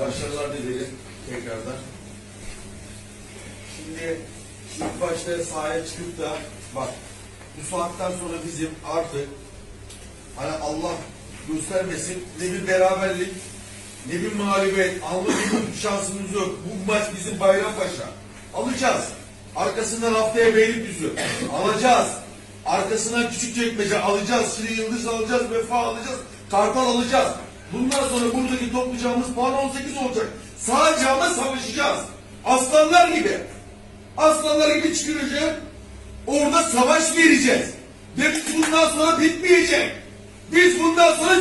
Başarılar dilerim tekrardan. Şimdi ilk başta sahaya çıkıp da bak bu saatten sonra bizim artık hani Allah göstermesin ne bir beraberlik ne bir mağlubiyet alma şansımız yok. Bu maç bizim Bayrampaşa. Alacağız. Arkasından haftaya Beylikdüzü alacağız. Arkasından Küçükçekmece alacağız. Şirin Yıldız alacağız. Vefa alacağız. Kartal alacağız. Bundan sonra buradaki toplayacağımız puan 18 olacak. Sadece ama savaşacağız. Aslanlar gibi. Aslanlar gibi çıkacağız. Orada savaş vereceğiz. Ve bundan sonra bitmeyecek. Biz bundan sonra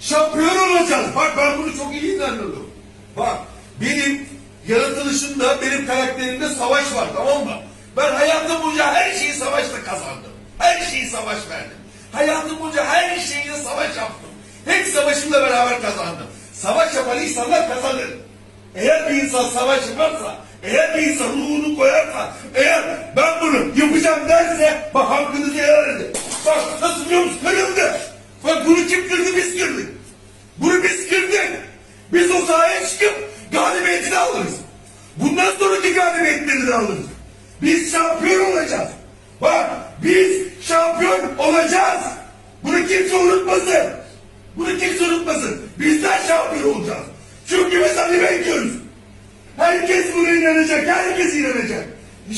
şampiyon olacağız. Bak ben bunu çok iyi inanıyorum. Bak benim yaratılışımda, benim karakterimde savaş var tamam mı? Ben hayatım boyunca her şeyi savaşla kazandım. Her şeyi savaş verdim. Hayatım boyunca her şeyi savaş yaptım. Savaşımla beraber kazandım. Savaş yapan insanlar kazanır. Eğer bir insan savaş yaparsa, eğer bir insan ruhunu koyarsa, eğer ben bunu yapacağım derse, bak hakkınızı helal edin. Bak nasıl biliyor musun? Kırıldı. Bak bunu kim kırdı? Biz kırdık. Bunu biz kırdık. Biz o sahaya çıkıp galibiyetini alırız. Bundan sonraki galibiyetleri de alırız. Biz şampiyon olacağız. Bak biz şampiyon olacağız. Bunu kimse unutmasın. Bunu kimse unutmasın. Bizler şampiyon olacağız. Çünkü biz Ali bekliyoruz. Herkes buna inanacak. Herkes inanacak.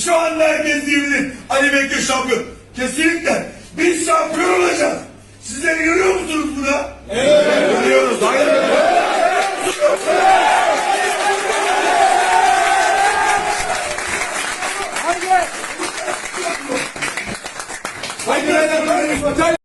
Şu anda herkes diyebilir. Ali Bekir şampiyon. Kesinlikle. Biz şampiyon olacağız. Sizler inanıyor musunuz buna? Evet. İnanıyoruz. Hayır. Haydi. Haydi. Haydi.